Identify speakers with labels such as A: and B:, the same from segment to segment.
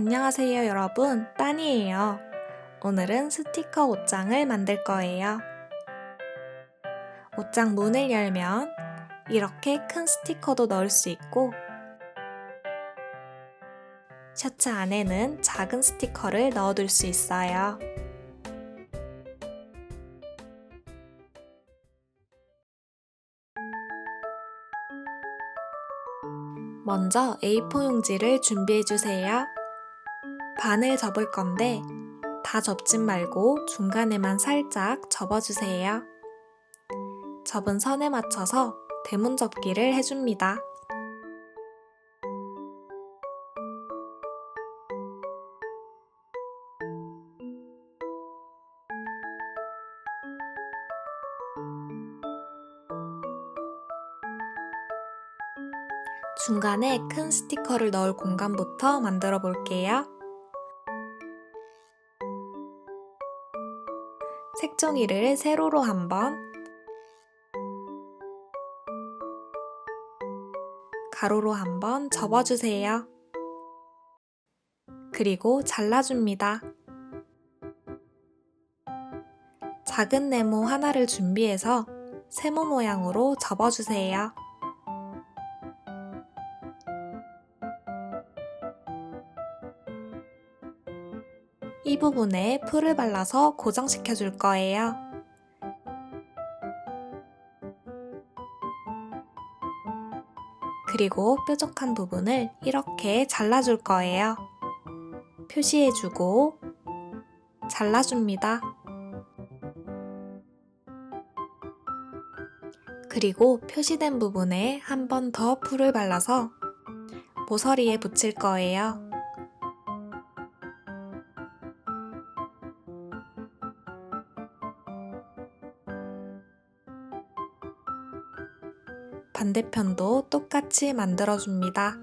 A: 안녕하세요, 여러분. 따니예요. 오늘은 스티커 옷장을 만들 거예요. 옷장 문을 열면 이렇게 큰 스티커도 넣을 수 있고 셔츠 안에는 작은 스티커를 넣어둘 수 있어요. 먼저 A4 용지를 준비해 주세요. 반을 접을 건데 다 접진 말고 중간에만 살짝 접어주세요. 접은 선에 맞춰서 대문 접기를 해줍니다. 중간에 큰 스티커를 넣을 공간부터 만들어 볼게요. 색종이를 세로로 한번 가로로 한번 접어주세요. 그리고 잘라줍니다. 작은 네모 하나를 준비해서 세모 모양으로 접어주세요. 이 부분에 풀을 발라서 고정시켜 줄 거예요. 그리고 뾰족한 부분을 이렇게 잘라줄 거예요. 표시해주고 잘라줍니다. 그리고 표시된 부분에 한 번 더 풀을 발라서 모서리에 붙일 거예요. 반대편도 똑같이 만들어줍니다.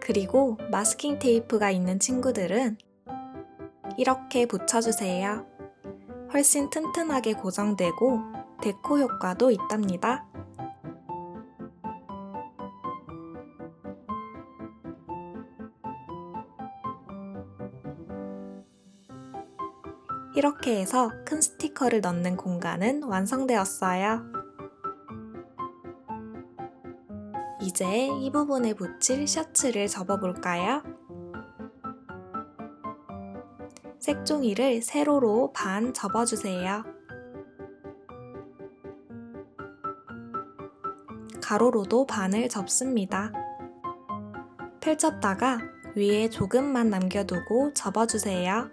A: 그리고 마스킹 테이프가 있는 친구들은 이렇게 붙여주세요. 훨씬 튼튼하게 고정되고 데코 효과도 있답니다. 이렇게 해서 큰 스티커를 넣는 공간은 완성되었어요. 이제 이 부분에 붙일 셔츠를 접어볼까요? 색종이를 세로로 반 접어주세요. 가로로도 반을 접습니다. 펼쳤다가 위에 조금만 남겨두고 접어주세요.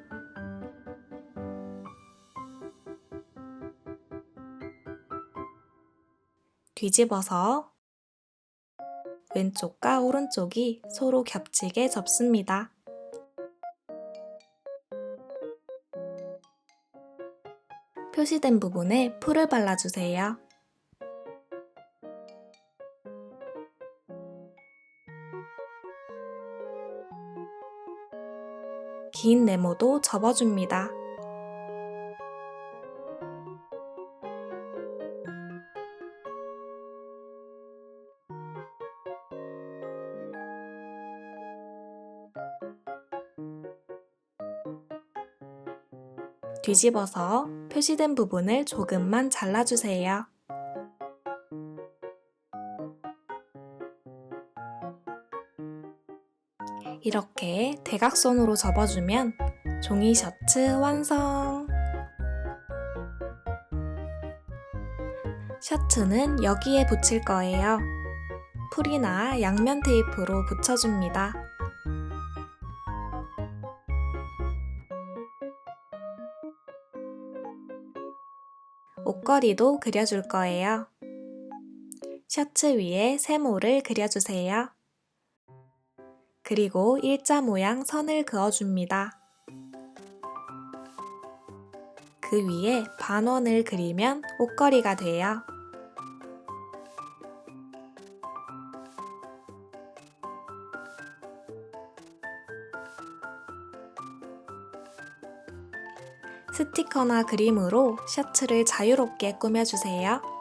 A: 뒤집어서 왼쪽과 오른쪽이 서로 겹치게 접습니다. 표시된 부분에 풀을 발라주세요. 긴 네모도 접어줍니다. 뒤집어서 표시된 부분을 조금만 잘라주세요. 이렇게 대각선으로 접어주면 종이 셔츠 완성! 셔츠는 여기에 붙일 거예요. 풀이나 양면 테이프로 붙여줍니다. 옷걸이도 그려줄 거예요. 셔츠 위에 세모를 그려주세요. 그리고 일자 모양 선을 그어줍니다. 그 위에 반원을 그리면 옷걸이가 돼요. 스티커나 그림으로 셔츠를 자유롭게 꾸며주세요.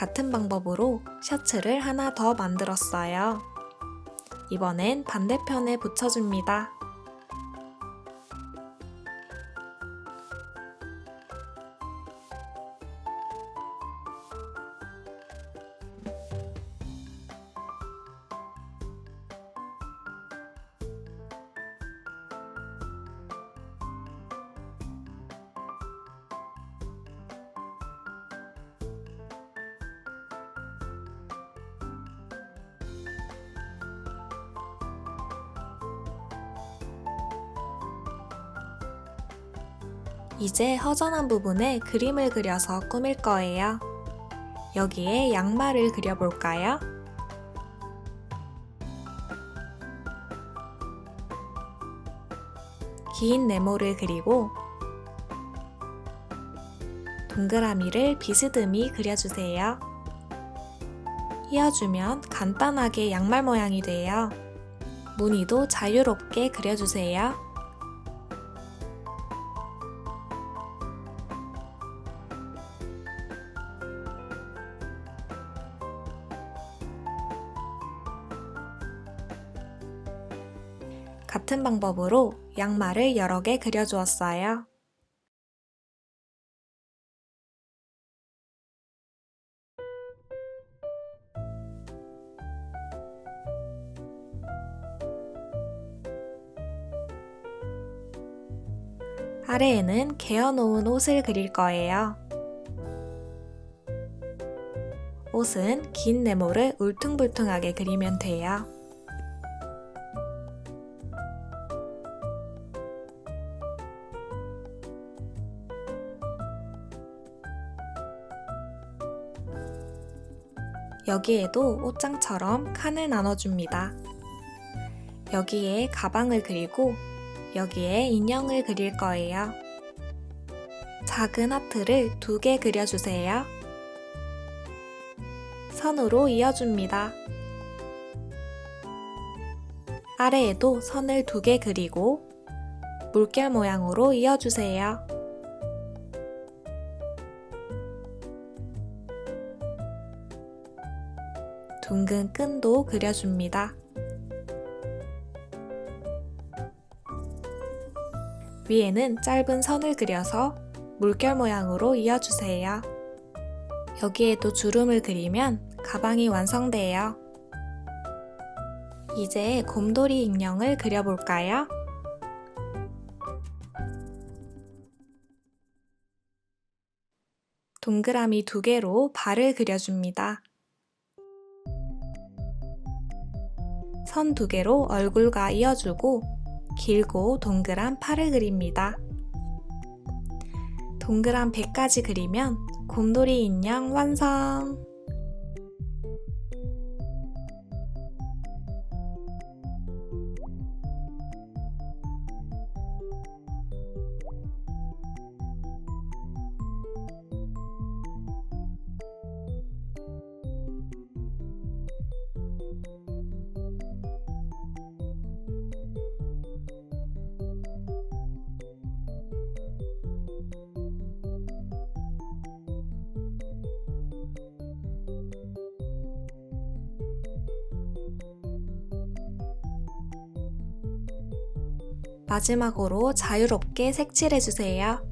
A: 같은 방법으로 셔츠를 하나 더 만들었어요. 이번엔 반대편에 붙여줍니다. 이제 허전한 부분에 그림을 그려서 꾸밀 거예요. 여기에 양말을 그려볼까요? 긴 네모를 그리고 동그라미를 비스듬히 그려주세요. 이어주면 간단하게 양말 모양이 돼요. 무늬도 자유롭게 그려주세요. 같은 방법으로 양말을 여러 개 그려주었어요. 아래에는 개어놓은 옷을 그릴 거예요. 옷은 긴 네모를 울퉁불퉁하게 그리면 돼요. 여기에도 옷장처럼 칸을 나눠줍니다. 여기에 가방을 그리고 여기에 인형을 그릴 거예요. 작은 하트를 두 개 그려주세요. 선으로 이어줍니다. 아래에도 선을 두 개 그리고 물결 모양으로 이어주세요. 둥근 끈도 그려줍니다. 위에는 짧은 선을 그려서 물결 모양으로 이어주세요. 여기에도 주름을 그리면 가방이 완성돼요. 이제 곰돌이 인형을 그려볼까요? 동그라미 두 개로 발을 그려줍니다. 선 두 개로 얼굴과 이어주고 길고 동그란 팔을 그립니다. 동그란 배까지 그리면 곰돌이 인형 완성! 마지막으로 자유롭게 색칠해주세요.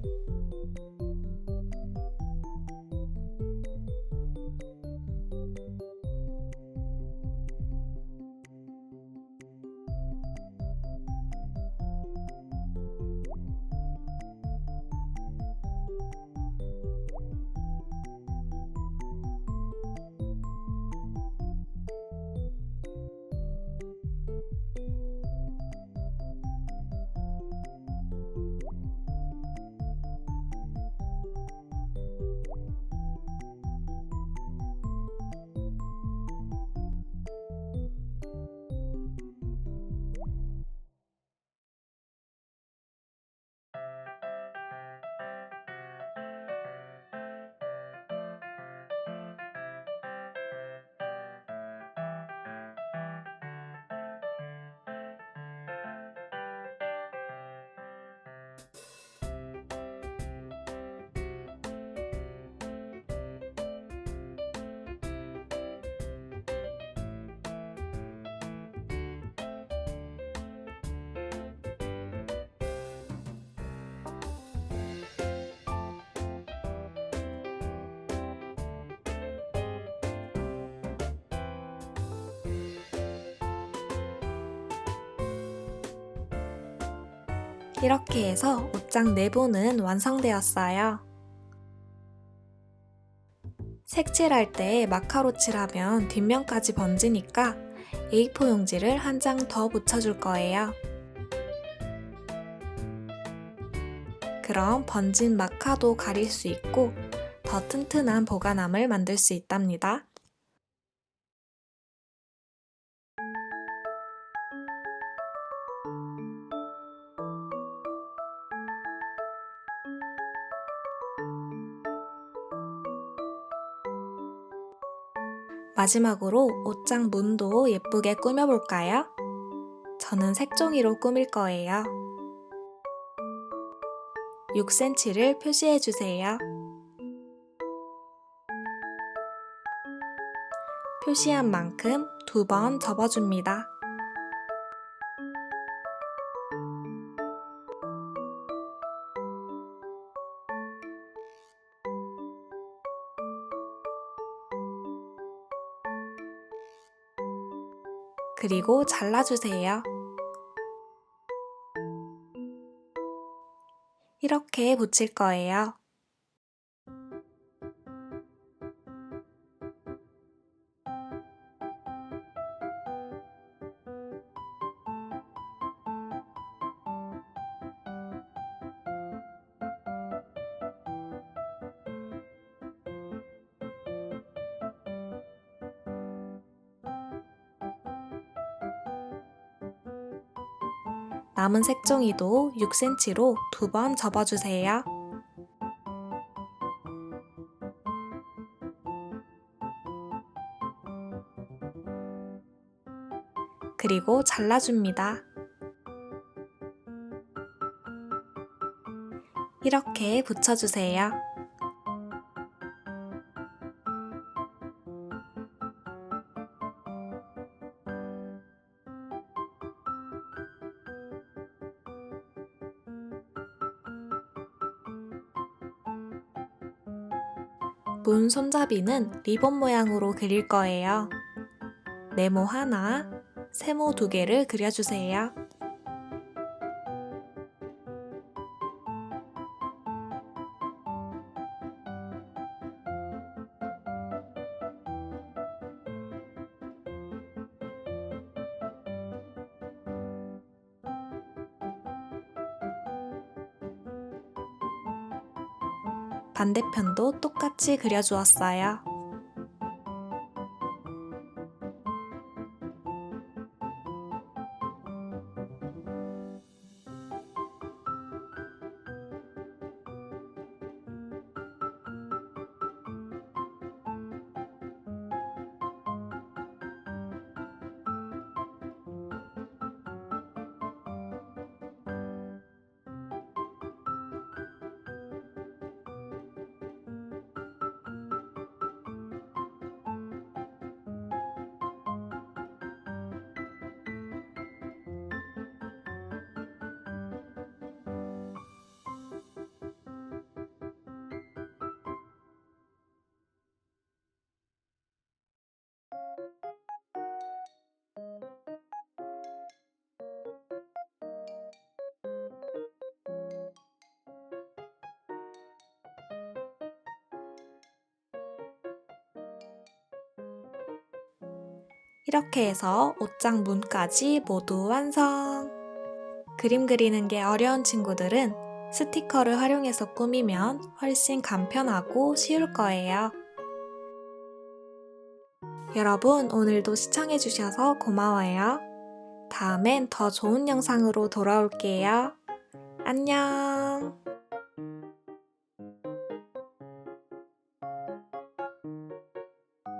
A: 이렇게 해서 옷장 내부는 완성되었어요. 색칠할 때 마카로 칠하면 뒷면까지 번지니까 A4 용지를 한 장 더 붙여줄 거예요. 그럼 번진 마카도 가릴 수 있고 더 튼튼한 보관함을 만들 수 있답니다. 마지막으로 옷장 문도 예쁘게 꾸며볼까요? 저는 색종이로 꾸밀 거예요. 6cm를 표시해주세요. 표시한 만큼 두 번 접어줍니다. 그리고 잘라주세요. 이렇게 붙일 거예요. 남은 색종이도 6cm로 두 번 접어주세요. 그리고 잘라줍니다. 이렇게 붙여주세요. 문 손잡이는 리본 모양으로 그릴 거예요. 네모 하나, 세모 두 개를 그려주세요. 반대편도 똑같이 그려주었어요. 이렇게 해서 옷장 문까지 모두 완성! 그림 그리는 게 어려운 친구들은 스티커를 활용해서 꾸미면 훨씬 간편하고 쉬울 거예요. 여러분, 오늘도 시청해주셔서 고마워요. 다음엔 더 좋은 영상으로 돌아올게요. 안녕!